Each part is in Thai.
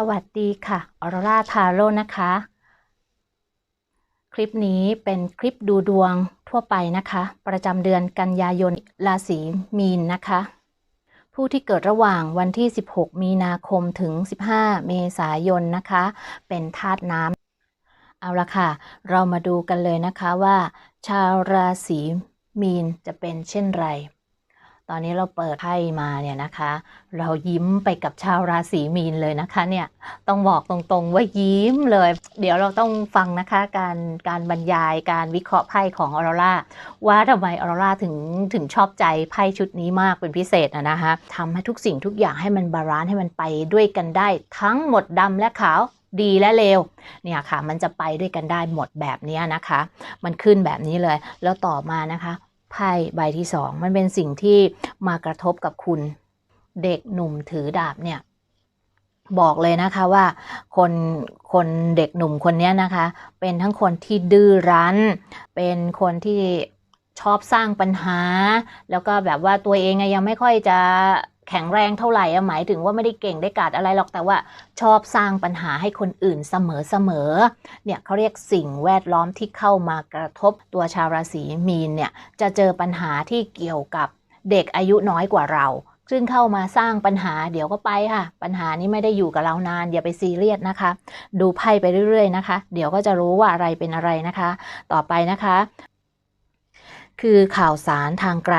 สวัสดีค่ะออรราทาโร่นะคะ คลิปนี้เป็นคลิปดูดวงทั่วไปนะคะ ประจำเดือนกันยายนราศีมีนนะคะ ผู้ที่เกิดระหว่างวันที่ 16 มีนาคมถึง 15 เมษายนนะคะ เป็นธาตุน้ำเอาละค่ะ เรามาดูกันเลยนะคะว่า ชาวราศีมีนจะเป็นเช่นไร ตอนนี้เราเปิดไพ่มาเนี่ยนะคะ เรายิ้มไปกับชาวราศีมีนเลยนะคะเนี่ยต้องบอกตรงๆว่ายิ้มเลย เดี๋ยวเราต้องฟังนะคะการการบรรยายการวิเคราะห์ไพ่ของออโรราว่าทำไมออโรราถึงถึงชอบใจไพ่ชุดนี้มากเป็นพิเศษนะคะทำให้ทุกสิ่งทุกอย่างให้มันบาลานซ์ให้มันไปด้วยกันได้ ทั้งหมดดำและขาวดีและเลวเนี่ยค่ะ มันจะไปด้วยกันได้หมดแบบนี้นะคะ มันขึ้นแบบนี้เลย แล้วต่อมานะคะ ไพ่ใบที่สองมันเป็นสิ่งที่มากระทบกับคุณ เด็กหนุ่มถือดาบเนี่ย บอกเลยนะคะว่า คนคนเด็กหนุ่มคนนี้นะคะ เป็นทั้งคนที่ดื้อรั้น เป็นคนที่ชอบสร้างปัญหา แล้วก็แบบว่าตัวเองยังไม่ค่อยจะ แข็งแรงเท่าไหร่อะหมายถึงว่าไม่ได้เก่งได้กาดอะไรหรอกแต่ว่าชอบสร้างปัญหาให้คนอื่นเสมอเสมอเนี่ยเขาเรียกสิ่งแวดล้อมที่เข้ามากระทบตัวชาวราศีมีนเนี่ยจะเจอปัญหาที่เกี่ยวกับเด็กอายุน้อยกว่าเรา ซึ่งเข้ามาสร้างปัญหาเดี๋ยวก็ไปค่ะ ปัญหานี้ไม่ได้อยู่กับเรานาน อย่าไปซีเรียสนะคะ ดูไพ่ไปเรื่อยๆนะคะ เดี๋ยวก็จะรู้ว่าอะไรเป็นอะไรนะคะ ต่อไปนะคะ คือข่าวสารทางไกล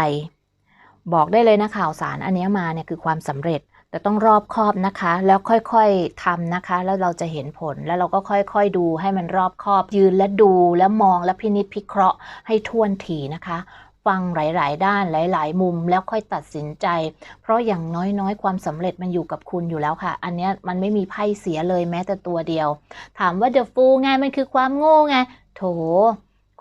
บอกได้เลยนะข่าวสารอันนี้มาเนี่ยคือความสำเร็จ แต่ต้องรอบคอบนะคะ แล้วค่อยๆทำนะคะ แล้วเราจะเห็นผลแล้วเราก็ค่อยๆดูให้มันรอบคอบยืนและดูและมองและพินิจพิเคราะห์ให้ท่วนทีนะคะฟังหลาย ๆ ด้านหลาย ๆ มุมแล้วค่อยตัดสินใจ เพราะอย่างน้อย ๆ ความสำเร็จมันอยู่กับคุณอยู่แล้วค่ะ อันนี้มันไม่มีไพ่เสียเลยแม้แต่ตัวเดียว ถามว่า The Fool ไงมันคือความโง่ไง โถ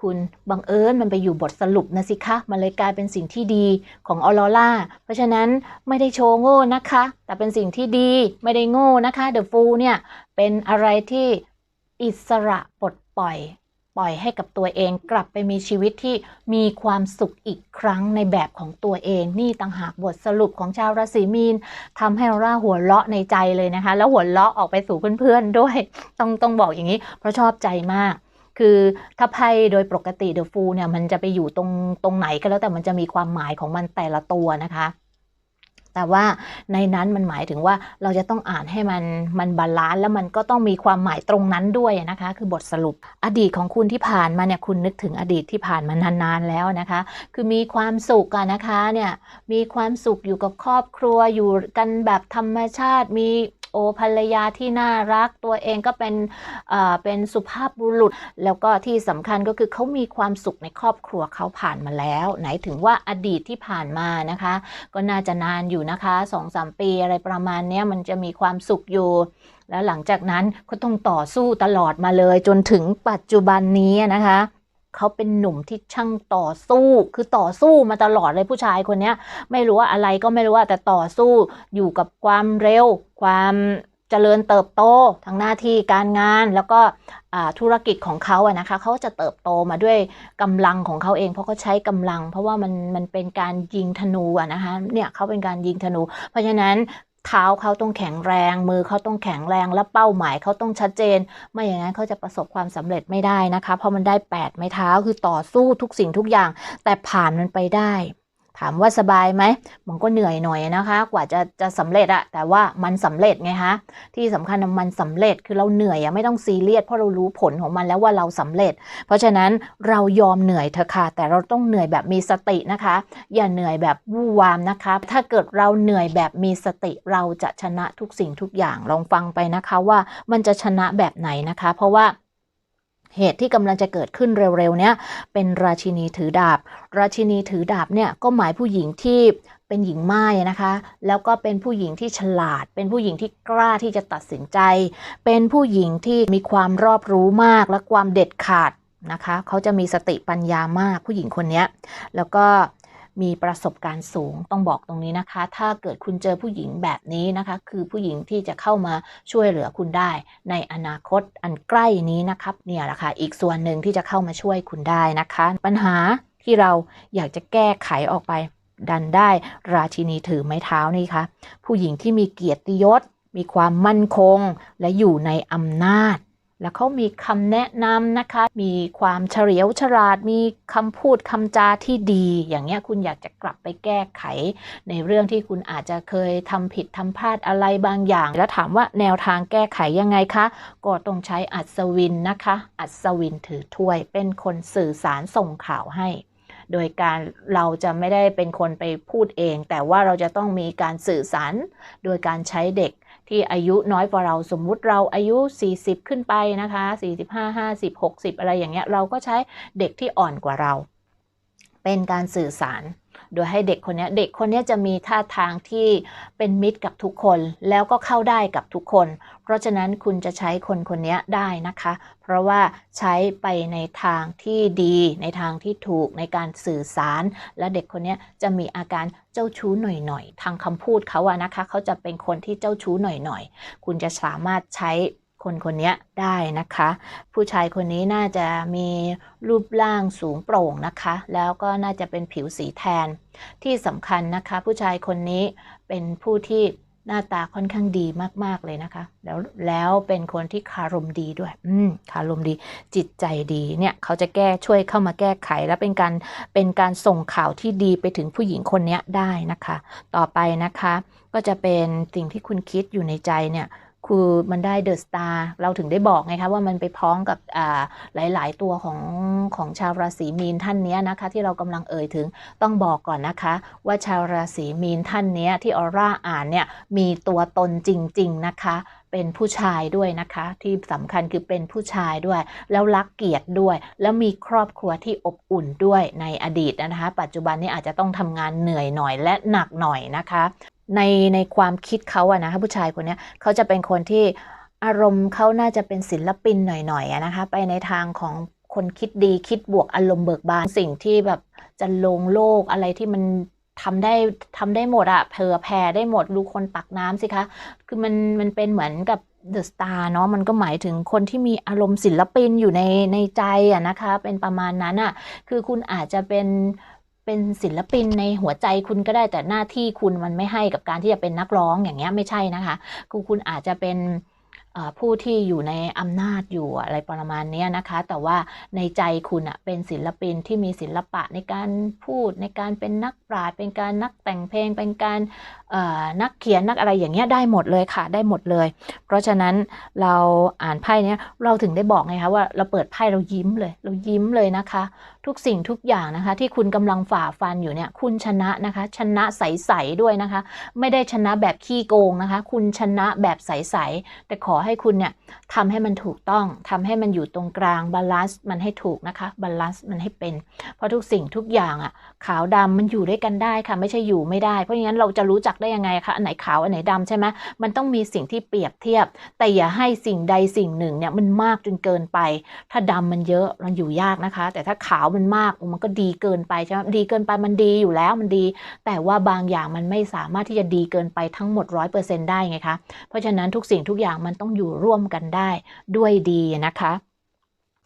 คุณบังเอิญมันไปอยู่บทสรุปนะสิคะ มันเลยกลายเป็นสิ่งที่ดีของออโรราเพราะฉะนั้นไม่ได้โชว์โง่นะคะ แต่เป็นสิ่งที่ดีไม่ได้โง่นะคะ The Fool เนี่ยเป็นอะไรที่อิสระปลดปล่อย ปล่อยให้กับตัวเองกลับไปมีชีวิตที่มีความสุขอีกครั้งในแบบของตัวเอง นี่ต่างหากบทสรุปของชาวราศีมีนทำให้เราล่าหัวเราะในใจเลยนะคะ แล้วหัวเราะออกไปสู่เพื่อนๆด้วย ต้องต้องบอกอย่างนี้ เพราะชอบใจมาก คือถ้าไพ่โดยปกติเดอะฟูเนี่ยมันจะไปอยู่ตรงตรงไหนก็แล้วแต่มันจะมีความหมายของมันแต่ละตัวนะคะแต่ว่าในนั้นมันหมายถึงว่าเราจะต้องอ่านให้มันมันบาลานซ์แล้วมันก็ต้องมีความหมายตรงนั้นด้วยนะคะ คือบทสรุปอดีตของคุณที่ผ่านมาเนี่ยคุณนึกถึงอดีตที่ผ่านมานานๆแล้วนะคะ คือมีความสุขอะนนะคะเนี่ยมีความสุขอยู่กับครอบครัวอยู่กันแบบธรรมชาติมี อภรรยาที่น่ารักตัวเองก็เป็นเอ่อเป็นสุภาพบุรุษ แล้วก็ที่สำคัญก็คือเขามีความสุขในครอบครัวเขาผ่านมาแล้ว ไหนถึงว่าอดีตที่ผ่านมานะคะ ก็น่าจะนานอยู่นะคะสองสามปีอะไรประมาณเนี้ยมันจะมีความสุขอยู่แล้วหลังจากนั้นก็ต้องต่อสู้ตลอดมาเลยจนถึงปัจจุบันนี้นะคะ เขาเป็นหนุ่มที่ช่างต่อสู้ คือต่อสู้มาตลอดเลยผู้ชายคนเนี้ยไม่รู้ว่าอะไรก็ไม่รู้ว่าแต่ต่อสู้อยู่กับความเร็ว ความเจริญเติบโตทางหน้าที่การงานแล้วก็ธุรกิจของเขาอะนะคะเขาจะเติบโตมาด้วยกำลังของเขาเอง เพราะเขาใช้กำลัง เพราะว่ามันมันเป็นการยิงธนูอะนะคะเนี่ยเขาเป็นการยิงธนู เพราะฉะนั้น เท้าเขาต้องแข็งแรง มือเขาต้องแข็งแรงและเป้าหมายเขาต้องชัดเจน ไม่อย่างนั้นเขาจะประสบความสำเร็จไม่ได้นะคะ เพราะมันได้8ไม้เท้าคือต่อสู้ทุกสิ่งทุกอย่าง แต่ผ่านมันไปได้ ถามว่าสบายไหมมันก็เหนื่อยหน่อยนะคะ กว่าจะจะสำเร็จอะแต่ว่ามันสำเร็จไงคะที่สำคัญมันสำเร็จคือเราเหนื่อยอะไม่ต้องซีเรียสเพราะเรารู้ผลของมันแล้วว่าเราสำเร็จ เพราะฉะนั้นเรายอมเหนื่อยเถอะค่ะ แต่เราต้องเหนื่อยแบบมีสตินะคะ อย่าเหนื่อยแบบวู่วามนะคะ ถ้าเกิดเราเหนื่อยแบบมีสติเราจะชนะทุกสิ่งทุกอย่างลองฟังไปนะคะว่ามันจะชนะแบบไหนนะคะ เพราะว่า เหตุที่กำลังจะเกิดขึ้นเร็วๆเนี้ยเป็นราชินีถือดาบ ราชินีถือดาบเนี่ยก็หมายผู้หญิงที่เป็นหญิงไม้นะคะ แล้วก็เป็นผู้หญิงที่ฉลาด เป็นผู้หญิงที่กล้าที่จะตัดสินใจ เป็นผู้หญิงที่มีความรอบรู้มากและความเด็ดขาดนะคะ เขาจะมีสติปัญญามากผู้หญิงคนนี้แล้วก็ มีประสบการณ์สูงต้องบอกตรงนี้นะคะ ถ้าเกิดคุณเจอผู้หญิงแบบนี้นะคะ คือผู้หญิงที่จะเข้ามาช่วยเหลือคุณได้ ในอนาคตอันใกล้นี้นะครับเนี่ยแหละค่ะอีกส่วนหนึ่งที่จะเข้ามาช่วยคุณได้นะคะ ปัญหาที่เราอยากจะแก้ไขออกไป ดันได้ราชินีถือไม้เท้านี่คะผู้หญิงที่มีเกียรติยศ มีความมั่นคง และอยู่ในอำนาจ แล้วเขามีคำแนะนำนะคะ มีความเฉลียวฉลาด มีคำพูดคำจาที่ดี อย่างเงี้ยคุณอยากจะกลับไปแก้ไข ในเรื่องที่คุณอาจจะเคยทำผิดทำพลาดอะไรบางอย่าง แล้วถามว่าแนวทางแก้ไขยังไงคะ ก็ต้องใช้อัศวินนะคะ อัศวินถือถ้วย เป็นคนสื่อสารส่งข่าวให้ โดยการเราจะไม่ได้เป็นคนไปพูดเอง แต่ว่าเราจะต้องมีการสื่อสาร โดยการใช้เด็ก ที่อายุน้อยกว่าเราสมมุติเราอายุ 40 ขึ้นไปนะคะ45 50 60 อะไรอย่างเงี้ยเราก็ใช้เด็กที่อ่อนกว่าเรา เป็นการสื่อสาร โดยให้เด็กคนนี้เด็กคนนี้จะมีท่าทางที่เป็นมิตรกับทุกคน แล้วก็เข้าได้กับทุกคน เพราะฉะนั้นคุณจะใช้คนคนนี้ได้นะคะ เพราะว่าใช้ไปในทางที่ดี ในทางที่ถูกในการสื่อสาร และเด็กคนนี้จะมีอาการเจ้าชู้หน่อยๆทางคำพูดเขาอะนะคะ เขาจะเป็นคนที่เจ้าชู้หน่อยๆ คุณจะสามารถใช้ คนคนนี้ได้นะคะ ผู้ชายคนนี้น่าจะมีรูปร่างสูงโปร่งนะคะ แล้วก็น่าจะเป็นผิวสีแทน ที่สำคัญนะคะ ผู้ชายคนนี้เป็นผู้ที่หน้าตาค่อนข้างดีมากๆเลยนะคะ แล้วแล้วเป็นคนที่คารมดีด้วย อืมคารมดี จิตใจดีเนี่ย เขาจะแก้ช่วยเข้ามาแก้ไข และเป็นการเป็นการส่งข่าวที่ดีไปถึงผู้หญิงคนนี้ได้นะคะ ต่อไปนะคะ ก็จะเป็นสิ่งที่คุณคิดอยู่ในใจเนี่ย คือมันได้เดอะสตาร์เราถึงได้บอกไงคะว่ามันไปพ้องกับหลาย ๆ ตัวของของชาวราศีมีนท่านนี้นะคะ ที่เรากำลังเอ่ยถึงต้องบอกก่อนนะคะ ว่าชาวราศีมีนท่านนี้ที่ออร่าอ่านเนี่ยมีตัวตนจริง ๆ นะคะเป็นผู้ชายด้วยนะคะ ที่สำคัญคือเป็นผู้ชายด้วย แล้วรักเกียรติด้วย แล้วมีครอบครัวที่อบอุ่นด้วยในอดีตนะคะ ปัจจุบันนี้อาจจะต้องทำงานเหนื่อยหน่อยและหนักหน่อยนะคะ ในในความคิดเขาอะนะคะผู้ชายคนนี้เขาจะเป็นคนที่อารมณ์เขาน่าจะเป็นศิลปินหน่อยๆนะคะ ไปในทางของคนคิดดีคิดบวกอารมณ์เบิกบานสิ่งที่แบบจะลงโลกอะไรที่มันทำได้ทำได้หมดอะเผื่อแผ่ได้หมดดูคนตักน้ำสิคะ คือมันมันเป็นเหมือนกับเดอะสตาร์เนาะมันก็หมายถึงคนที่มีอารมณ์ศิลปินอยู่ในในใจอะนะคะ เป็นประมาณนั้นอะคือคุณอาจจะเป็น เป็นศิลปินในหัวใจคุณก็ได้แต่หน้าที่คุณมันไม่ให้กับการที่จะเป็นนักร้องอย่างเงี้ยไม่ใช่นะคะคือคุณอาจจะเป็นผู้ที่อยู่ในอำนาจอยู่อะไรประมาณเนี้ยนะคะ แต่ว่าในใจคุณอะเป็นศิลปินที่มีศิลปะในการพูดในการเป็นนักปราชญ์เป็นการนักแต่งเพลง เป็นการนักเขียนนักอะไรอย่างเงี้ยได้หมดเลยค่ะ ได้หมดเลย เพราะฉะนั้นเราอ่านไพ่เนี้ยเราถึงได้บอกไงคะว่าเราเปิดไพ่เรายิ้มเลย เรายิ้มเลยนะคะ ทุกสิ่งทุกอย่างนะคะ ที่คุณกำลังฝ่าฟันอยู่เนี่ย คุณชนะนะคะ ชนะใสๆด้วยนะคะ ไม่ได้ชนะแบบขี้โกงนะคะ คุณชนะแบบใสๆแต่ขอให้คุณเนี่ยทำให้มันถูกต้องทำให้มันอยู่ตรงกลางบาลานซ์มันให้ถูกนะคะบาลานซ์มันให้เป็น เพราะทุกสิ่งทุกอย่างอะขาวดำมันอยู่ด้วยกันได้ค่ะ ไม่ใช่อยู่ไม่ได้ เพราะงั้นเราจะรู้จักได้ยังไงคะอันไหนขาวอันไหนดำใช่ไหมมันต้องมีสิ่งที่เปรียบเทียบ แต่อย่าให้สิ่งใดสิ่งหนึ่งเนี่ยมันมากจนเกินไป ถ้าดำมันเยอะมันอยู่ยากนะคะ แต่ถ้าขาวมันมากมันก็ดีเกินไปใช่ไหมดีเกินไปมันดีอยู่แล้วมันดี แต่ว่าบางอย่างมันไม่สามารถที่จะดีเกินไปทั้งหมดร้อยเปอร์เซ็นต์ได้ไงคะเพราะฉะนั้นทุกสิ่งทุกอย่างมันต้องอยู่ร่วมกันได้ด้วยดีนะคะ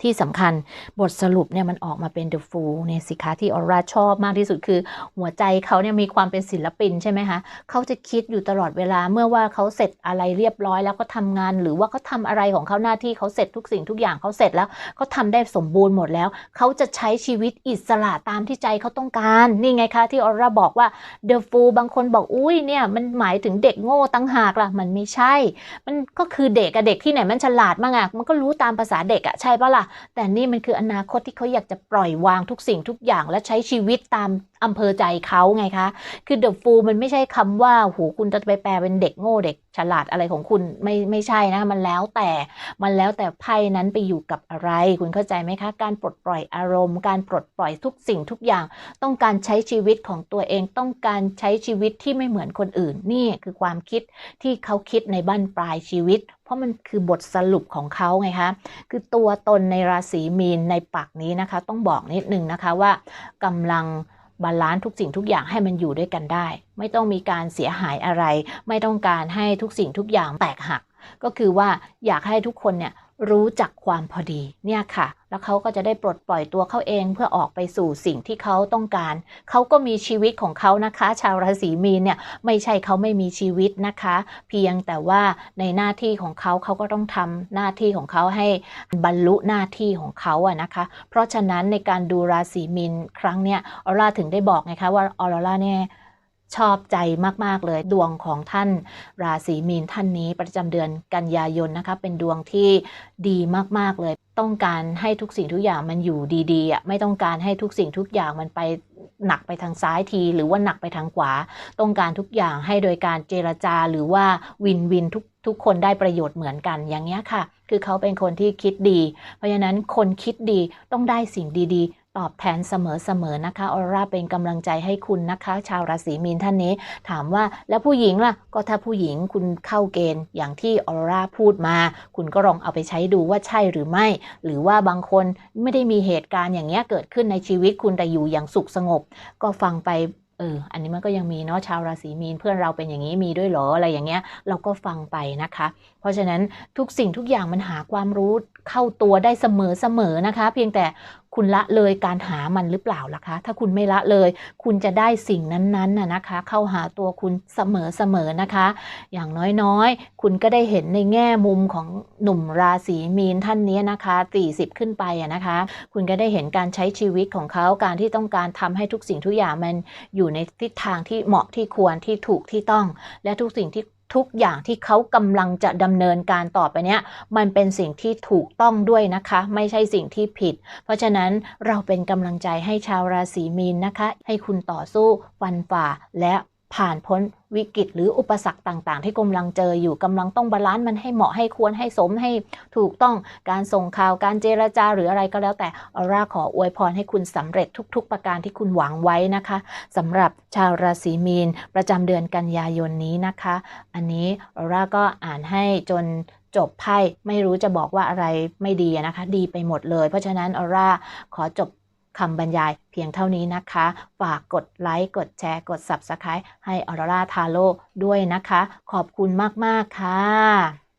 ที่สำคัญบทสรุปเนี่ยมันออกมาเป็น The Fool เนี่ยสิคะที่ออร่าชอบมากที่สุดคือ หัวใจเขาเนี่ยมีความเป็นศิลปินใช่ไหมคะเขาจะคิดอยู่ตลอดเวลาเมื่อว่าเขาเสร็จอะไรเรียบร้อย แล้วก็ทำงาน หรือว่าเขาทำอะไรของเขาหน้าที่เขาเสร็จทุกสิ่งทุกอย่างเขาเสร็จแล้วเขาทำได้สมบูรณ์หมดแล้ว เขาจะใช้ชีวิตอิสระตามที่ใจเขาต้องการนี่ไงคะที่ออร่าบอกว่า The Fool บางคนบอกอุ้ยเนี่ยมันหมายถึงเด็กโง่ตั้งหากล่ะมันไม่ใช่ มันก็คือเด็กอะเด็กที่ไหนมันฉลาดมากอะมันก็รู้ตามภาษาเด็กอะใช่ปะล่ะแต่นี่มันคืออนาคตที่เขาอยากจะปล่อยวางทุกสิ่งทุกอย่างและใช้ชีวิตตามอำเภอใจเขาไงคะ คือเดอะฟูมันไม่ใช่คำว่าหูคุณจะไปแปลเป็นเด็กโง่เด็กฉลาดอะไรของคุณไม่ไม่ใช่นะ มันแล้วแต่มันแล้วแต่ไพ่นั้นไปอยู่กับอะไร คุณเข้าใจไหมคะ การปลดปล่อยอารมณ์ การปลดปล่อยทุกสิ่งทุกอย่าง ต้องการใช้ชีวิตของตัวเอง ต้องการใช้ชีวิตที่ไม่เหมือนคนอื่น นี่คือความคิดที่เขาคิดในบั้นปลายชีวิต เพราะมันคือบทสรุปของเขาไงคะ คือตัวตนในราศีมีนในปักนี้นะคะ ต้องบอกนิดนึงนะคะว่ากำลัง บาลานซ์ทุกสิ่งทุกอย่างให้มันอยู่ด้วยกันได้ ไม่ต้องมีการเสียหายอะไร ไม่ต้องการให้ทุกสิ่งทุกอย่างแตกหัก ก็คือว่าอยากให้ทุกคนเนี่ย รู้จักความพอดีเนี่ยค่ะ แล้วเขาก็จะได้ปลดปล่อยตัวเขาเองเพื่อออกไปสู่สิ่งที่เขาต้องการ เขาก็มีชีวิตของเขานะคะ ชาวราศีมีนเนี่ยไม่ใช่เขาไม่มีชีวิตนะคะ เพียงแต่ว่าในหน้าที่ของเขาเขาก็ต้องทำหน้าที่ของเขาให้บรรลุหน้าที่ของเขาอะนะคะ เพราะฉะนั้นในการดูราศีมีนครั้งเนี้ยออร่าถึงได้บอกไงคะว่าออร่าเนี่ย ชอบใจมาก ๆ เลยดวงของท่านราศีมีนท่านนี้ประจำเดือนกันยายนนะคะเป็นดวงที่ดีมากๆเลย ต้องการให้ทุกสิ่งทุกอย่างมันอยู่ดีๆอะไม่ต้องการให้ทุกสิ่งทุกอย่างมันไปหนักไปทางซ้ายที หรือว่าหนักไปทางขวา ต้องการทุกอย่างให้โดยการเจรจาหรือว่าวินวินทุกทุกคนได้ประโยชน์เหมือนกันอย่างเงี้ยค่ะ คือเขาเป็นคนที่คิดดี เพราะฉะนั้นคนคิดดีต้องได้สิ่งดีๆ ตอบแทนเสมอๆนะคะออร่าเป็นกำลังใจให้คุณนะคะ ชาวราศีมีนท่านนี้ ถามว่าแล้วผู้หญิงล่ะ ก็ถ้าผู้หญิงคุณเข้าเกณฑ์อย่างที่ออร่าพูดมา คุณก็ลองเอาไปใช้ดูว่าใช่หรือไม่ หรือว่าบางคนไม่ได้มีเหตุการณ์อย่างเงี้ยเกิดขึ้นในชีวิตคุณแต่อยู่อย่างสุขสงบ ก็ฟังไปเออ อันนี้มันก็ยังมีเนาะชาวราศีมีนเพื่อนเราเป็นอย่างนี้มีด้วยเหรออะไรอย่างเงี้ย เราก็ฟังไปนะคะ เพราะฉะนั้นทุกสิ่งทุกอย่างมันหาความรู้เข้าตัวได้เสมอเสมอนะคะ เพียงแต่คุณละเลยการหามันหรือเปล่าล่ะคะ ถ้าคุณไม่ละเลย คุณจะได้สิ่งนั้นๆน่ะนะคะ เข้าหาตัวคุณเสมอเสมอนะคะ อย่างน้อยๆ คุณก็ได้เห็นในแง่มุมของหนุ่มราศีมีนท่านนี้นะคะ 40 ขึ้นไปอะนะคะ คุณก็ได้เห็นการใช้ชีวิตของเขาการที่ต้องการทำให้ทุกสิ่งทุกอย่างมันอยู่ในทิศทางที่เหมาะที่ควรที่ถูกที่ต้อง และทุกสิ่งที่ ทุกอย่างที่เขากำลังจะดำเนินการต่อไปเนี้ยมันเป็นสิ่งที่ถูกต้องด้วยนะคะ ไม่ใช่สิ่งที่ผิด เพราะฉะนั้นเราเป็นกำลังใจให้ชาวราศีมีนนะคะ ให้คุณต่อสู้ฟันฝ่าและ ผ่านพ้นวิกฤตหรืออุปสรรคต่างๆ ที่กำลังเจออยู่กำลังต้องบาลานซ์มันให้เหมาะให้ควรให้สมให้ถูกต้องการส่งข่าวการเจรจาหรืออะไรก็แล้วแต่ออร่าขออวยพรให้คุณสำเร็จทุก ๆ ประการที่คุณหวังไว้นะคะสำหรับชาวราศีมีน ประจำเดือนกันยายนนี้นะคะ อันนี้ออร่าก็อ่านให้จนจบไพ่ไม่รู้จะบอกว่าอะไรไม่ดีนะคะ ดีไปหมดเลย เพราะฉะนั้นออร่าขอจบ คำบรรยายเพียงเท่านี้นะคะ ฝากกดไลค์กดแชร์กด Subscribe ให้ออร่าทาโร่ด้วยนะคะ ขอบคุณมาก ๆ ค่ะ